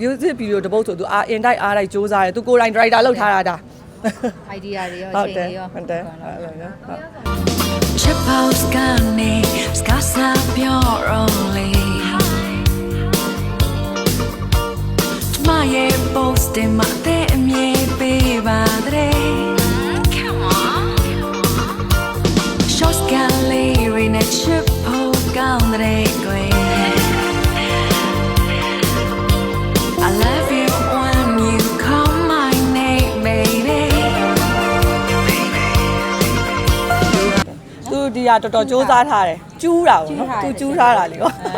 music video တစ်ပုတ်ဆိုသူအာအင်တိုက်အားတိုက်စူးစမ်းတယ်သူကိုယ်တိုင် director လုပ်ထားတာဒါ idea တွေရောဟုတ်ချိန်တယ်တွေရောဟုတ်တယ်အဲ့လိုမျိုးဟုတ် Chip house ကနေ scasa ပြောရောလေကျမရဲ့ post တင် သူဒီဟာတော်တော်စူးစမ်းထားတယ်ကျူးတာပေါ့နော်သူကျူးထားတာလေဟုတ်ဟုတ်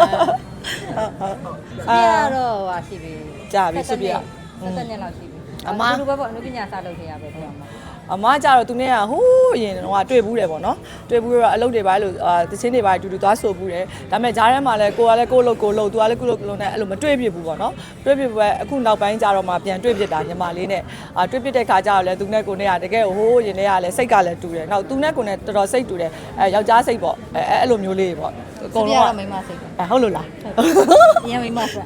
ဟုတ်ပြရတော့ဟာရှိပြီကြာပြီစစ်ပြရဆက်သက်နှစ်လောက်ရှိပြီအမလူပဲပေါ့အနုပညာစလုပ်ခဲ့ရပဲပြောမှာ အမကြတော့သူနဲ့ကဟိုးအရင်တော့တွေ့ဘူးတယ်ပေါ့နော်တွေ့ဘူးတော့အလုပ်တွေပါလို့အာတချင်းတွေပါတူတူသွားဆိုဘူးတယ်ဒါပေမဲ့ဂျားထဲမှာလည်းကိုကလည်းကိုလို့ကိုလို့သူကလည်းကိုလို့ကိုလို့နဲ့အဲ့လိုမတွေ့ဖြစ်ဘူးပေါ့နော်တွေ့ဖြစ်ပဲအခုနောက်ပိုင်းကြတော့မှပြန်တွေ့ဖြစ်တာညီမလေးနဲ့အာတွေ့ဖြစ်တဲ့ခါကျတော့လည်းသူနဲ့ကိုနဲ့ကတကယ်ဟိုးရင်ထဲကလည်းစိတ်ကလည်းတူတယ်နောက်သူနဲ့ကိုနဲ့တော်တော်စိတ်တူတယ်အဲယောက်ျားစိတ်ပေါ့အဲအဲ့လိုမျိုးလေးပေါ့အကိုကုန်ပြလုံးတော့ကမိမစိတ်ပဲအဲဟုတ်လို့လားအရင်မိမဆက်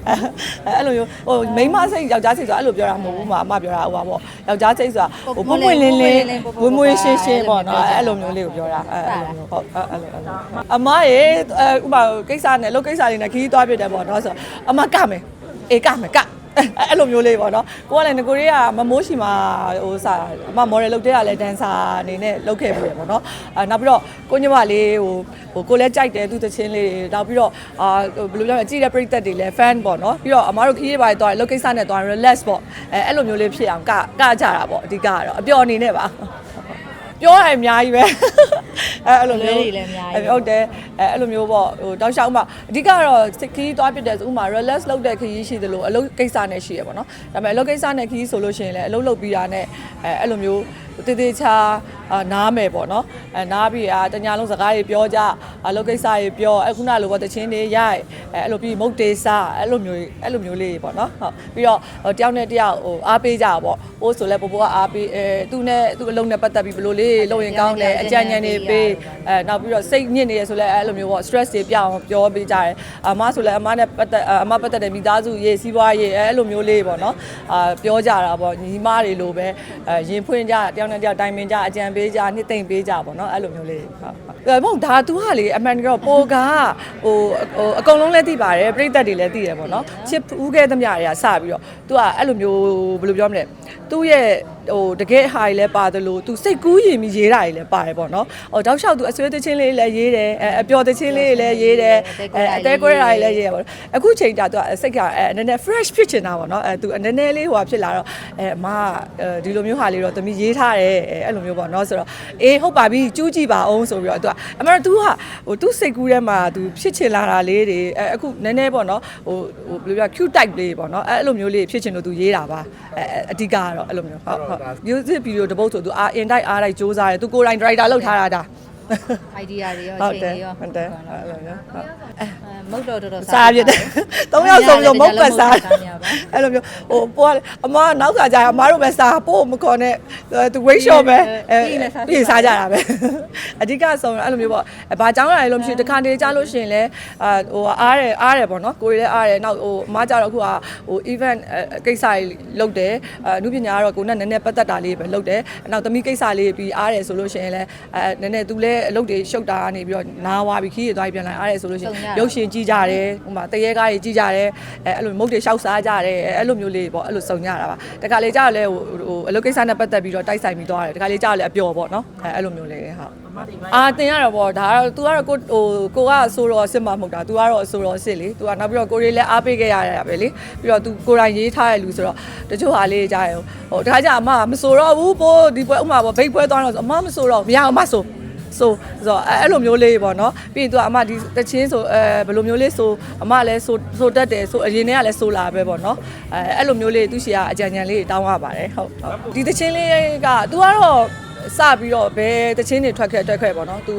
အဲအဲ့လိုမျိုးဟိုမိန်းမစိတ်ယောက်ျားစိတ်ဆိုတာအဲ့လိုပြောတာမဟုတ်ဘူးမှာအမပြောတာဟိုပါပေါ့ယောက်ျားစိတ်ဆိုတာဟိုပွင့်ပွင့်လင်းလင်းဝင်းမွေးရှင်းရှင်းပေါ့နော်အဲ့လိုမျိုးလေးကိုပြောတာအဲ့လိုမျိုးဟုတ်အဲ့လိုအဲ့လိုအမရေအဲဥပမာကိစ္စနဲ့လုပ်ကိစ္စလေးနဲ့ခီးသွားပြတယ်ပေါ့နော်ဆိုအမကမယ်အေးကမယ်ကအဲ့လိုမျိုးလေးပေါ့နော်ကိုကလည်းငကိုရီးကမမိုးရှိမှာဟိုစာအမမော်ဒယ်လုပ်တဲ့ကလည်းဒန်ဆာအနေနဲ့လုပ်ခဲ့ပြီပေါ့နော်အဲနောက်ပြီးတော့ကိုညမလေးဟို ဟိုကိုလည်းကြိုက်တယ်သူတချင်းလေးတွေနောက်ပြီးတော့အာဘယ်လိုပြောလဲကြည့်တဲ့ပရိသတ်တွေလည်း fan ပေါ့နော်ပြီးတော့အမတို့ခီးရေးပါသွားတယ်လုပ်ကိစ္စနဲ့သွား relax ပေါ့အဲအဲ့လိုမျိုးလေးဖြစ်အောင်ကကကြတာပေါ့အဓိကကတော့အပျော်အနေနဲ့ပါ ပြောရအများကြီးပဲအဲအဲ့လိုမျိုးဟုတ်တယ်အဲအဲ့လိုမျိုးပေါ့ဟိုတောက်လျှောက်မှအဓိကတော့ခီးသွားပြတဲ့ဆိုဥမာ relax လုပ်တဲ့ခီးရှိသလိုအလုပ်ကိစ္စနဲ့ရှိရပေါ့နော်ဒါပေမဲ့အလုပ်ကိစ္စနဲ့ခီးဆိုလို့ရှိရင်လည်းအလုပ်လုပ်ပြီးတာနဲ့အဲအဲ့လိုမျိုးတေးသေးချာအာနားမယ်ပေါ့နော်အဲနားပြီးအာတညာလုံးစကားတွေပြောကြအလုပ်ကိစ္စတွေပြောအခုနလိုပေါ့တချင်းတွေရိုက်အဲအဲ့လိုပြီးမုတ်တေးစားအဲ့လိုမျိုးအဲ့လိုမျိုးလေးပေါ့နော်ဟုတ်ပြီးတော့ဟိုတယောက်နဲ့တယောက်ဟိုအားပေးကြတာပေါ့ပို့ဆိုလဲပို့ပို့ကအားပေးအဲသူနဲ့သူ့အလုံးနဲ့ပတ်သက်ပြီးဘယ်လိုလေးလုပ်ရင်ကောင်းလဲအကြံဉာဏ်တွေပေးအဲနောက်ပြီးတော့စိတ်ညစ်နေရဆိုလဲအဲ့လိုမျိုးပေါ့ stress တွေပြအောင်ပြောပေးကြတယ်အမဆိုလဲအမနဲ့ပတ်သက်အမပတ်သက်တဲ့မိသားစုရေးစီးပွားရေးအဲ့လိုမျိုးလေးပေါ့နော်အာပြောကြတာပေါ့ညီမတွေလိုပဲအဲရင်ဖွင့်ကြတယောက်နဲ့တယောက်တိုင်ပင်ကြအကြံပေးကြနှစ်သိမ့်ပေးကြပေါ့နော်အဲ့လိုမျိုးလေးဟုတ်ဟုတ်မဟုတ်ဒါ तू ဟာလေအမှန်ကတော့ပိုကဟိုဟိုအကုန်လုံးလည်းသိပါတယ်ပြိသက်တွေလည်းသိတယ်ပေါ့နော်ချစ်ဦးခဲ့သမျှတွေကစပြီးတော့ तू ကအဲ့လိုမျိုးဘယ်လိုပြောမလဲ သူ့ရဲ့ဟိုတကယ်ဟာကြီးလည်းပါတယ်လို့ तू စိတ်ကူးရင်ပြီးရေးတာကြီးလည်းပါတယ်ပေါ့နော်ဟိုတောက်လျှောက် तू အဆွေးသချင်းလေးလည်းရေးတယ်အဲအပျော်သချင်းလေးလည်းရေးတယ်အဲအသေးကွဲတာကြီးလည်းရေးရပါတော့အခုချိန်တာ तू စိတ်ကအဲနည်းနည်း fresh ဖြစ်ချင်တာပေါ့နော်အဲ तू နည်းနည်းလေးဟိုဖြစ်လာတော့အဲအမဒီလိုမျိုးဟာလေးတော့တမီးရေးထားတယ်အဲအဲ့လိုမျိုးပေါ့နော်ဆိုတော့အေးဟုတ်ပါပြီကျူးကြည့်ပါအောင်ဆိုပြီးတော့ तू အမှန်တော့ तू ဟာဟို तू စိတ်ကူးထဲမှာ तू ဖြစ်ချင်လာတာလေးတွေအဲအခုနည်းနည်းပေါ့နော်ဟိုဟိုဘယ်လိုပြော cute type လေးပေါ့နော်အဲအဲ့လိုမျိုးလေးဖြစ်ချင်လို့ तू ရေးတာပါအဲအဓိကက တော့အဲ့လိုမျိုးဟုတ်ဟုတ် music video တစ်ပုတ်ဆို तू အာအင်တိုက်အားတိုက်စူးစမ်းတယ် तू ကိုယ်တိုင် director လုပ်ထားတာဒါ idea တွေရောဟုတ်ချိန်တယ်တွေရောဟုတ်တယ်အဲ့လိုမျိုးဟုတ်မုတ်တော်တော်တော်စားပြတယ်သုံးယောက်ဆုံးလို့မုတ်ပတ်စား အဲ့လိုမျိုးဟိုပိုကအမနောက်ကကြာအမတို့ပဲစားပို့မခေါ်နဲ့သူ wait shop ပဲအဲပြီးစားကြတာပဲအဓိကဆုံးအဲ့လိုမျိုးပေါ့ဘာကြောင်းရလဲလို့မရှိတခါတည်းကြားလို့ရှိရင်လဲအာဟိုအားတယ်အားတယ်ပေါ့နော်ကိုရီလည်းအားတယ်နောက်ဟိုအမကြတော့အခုကဟို event ကိစ္စကြီးလုပ်တယ်အမှုပညာကတော့ကိုနဲ့နည်းနည်းပတ်သက်တာလေးပဲလုပ်တယ်နောက်သမီးကိစ္စလေးပြီးအားတယ်ဆိုလို့ရှိရင်လဲအဲနည်းနည်းသူလည်းအလုပ်တွေရှုပ်တာကနေပြီးတော့နားဝါပြီးခီးရသွားပြီးပြန်လာအားတယ်ဆိုလို့ရှိရင်ရုပ်ရှင်ကြည့်ကြတယ်ဟိုမှာတရေကားကြီးကြည့်ကြတယ်အဲအဲ့လိုမုတ်တွေရှောက်စားကြအဲအဲ့လိုမျိုးလေးပေါ့အဲ့လိုစုံကြတာပါတခါလေကြာတော့လဲဟိုဟိုအလုပ်ကိစ္စနဲ့ပတ်သက်ပြီးတော့တိုက်ဆိုင်ပြီးသွားတယ်တခါလေကြာတော့လဲအပျော်ပေါ့နော်အဲအဲ့လိုမျိုးလေးဟုတ်အာတင်ရတော့ပေါ့ဒါကတော့ तू ကတော့ကိုဟိုကိုကဆိုတော့စစ်မှာမဟုတ်တာ तू ကတော့အဆိုတော့စစ်လေ तू ကနောက်ပြီးတော့ကိုရီလည်းအားပေးခဲ့ရတာပဲလေပြီးတော့ तू ကိုယ်တိုင်ရေးထားတဲ့လူဆိုတော့တချို့ဟာလေးကြာရောဟိုတခါကျအမမဆိုတော့ဘူးပို့ဒီပွဲဥမာပေါ့ဘိတ်ပွဲသွားတော့ဆိုအမမဆိုတော့မရအောင်မဆို ဆိုဆိုတော့အဲ့အဲ့လိုမျိုးလေးပေါ့နော်ပြီးရင် तू အမဒီတချင်းဆိုအဲဘယ်လိုမျိုးလေးဆိုအမလည်းဆိုဆိုတတ်တယ်ဆိုအရင်တည်းကလည်းဆိုလာပဲပေါ့နော်အဲအဲ့လိုမျိုးလေးသူရှိရအကြံဉာဏ်လေးတောင်းရပါတယ်ဟုတ်ဟုတ်ဒီတချင်းလေးက तू ကတော့ စပြီးတော့ဘယ်တချင်းတွေထွက်ခဲ့ထွက်ခဲ့ပေါ့နော်။ तू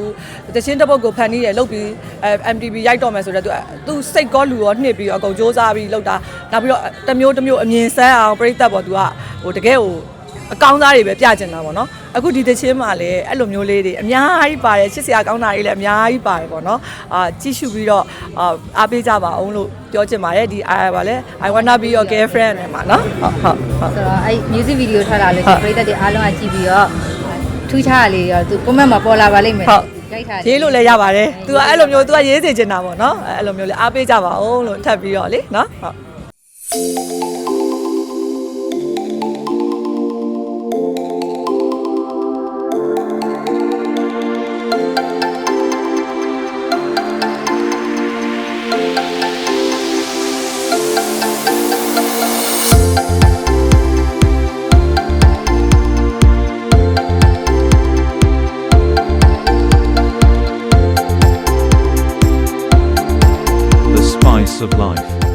တချင်းတစ်ပုတ်ကိုဖန်နီးရလုတ်ပြီးအဲ MTV ရိုက်တော့မယ်ဆိုတော့ तू तू စိတ်ကောလူရောနှိပ်ပြီးတော့အကုန်စူးစမ်းပြီးလုတ်တာ။နောက်ပြီးတော့တစ်မျိုးတစ်မျိုးအမြင်ဆန်းအောင်ပြိသက်ပေါ့ तू ကဟိုတကယ်ဟို အကောင်းသားတွေပဲပြကျင်တာပေါ့နော်အခုဒီတချင်းမှာလည်းအဲ့လိုမျိုးလေးတွေအများကြီးပါတယ်ချစ်စရာကောင်းတာတွေလည်းအများကြီးပါတယ်ပေါ့နော်အာကြည့်ရှုပြီးတော့အာအားပေးကြပါအောင်လို့ပြောချင်ပါတယ်ဒီအာပါလဲ I wanna be your girlfriend နဲ့မှာနော်ဟုတ်ဟုတ်ဟုတ်ဆိုတော့အဲ့ music video ထွက်လာလို့ဟုတ်ပရိသတ်တွေအားလုံးကကြည့်ပြီးတော့ထူးခြားရလေရောသူ comment မှာပေါ်လာပါလိမ့်မယ်ဟုတ်ရိုက်ထားရေးလို့လည်းရပါတယ် तू ကအဲ့လိုမျိုး तू ကရေးစေချင်တာပေါ့နော်အဲ့လိုမျိုးလေအားပေးကြပါအောင်လို့ထပ်ပြီးတော့လေနော်ဟုတ် of life.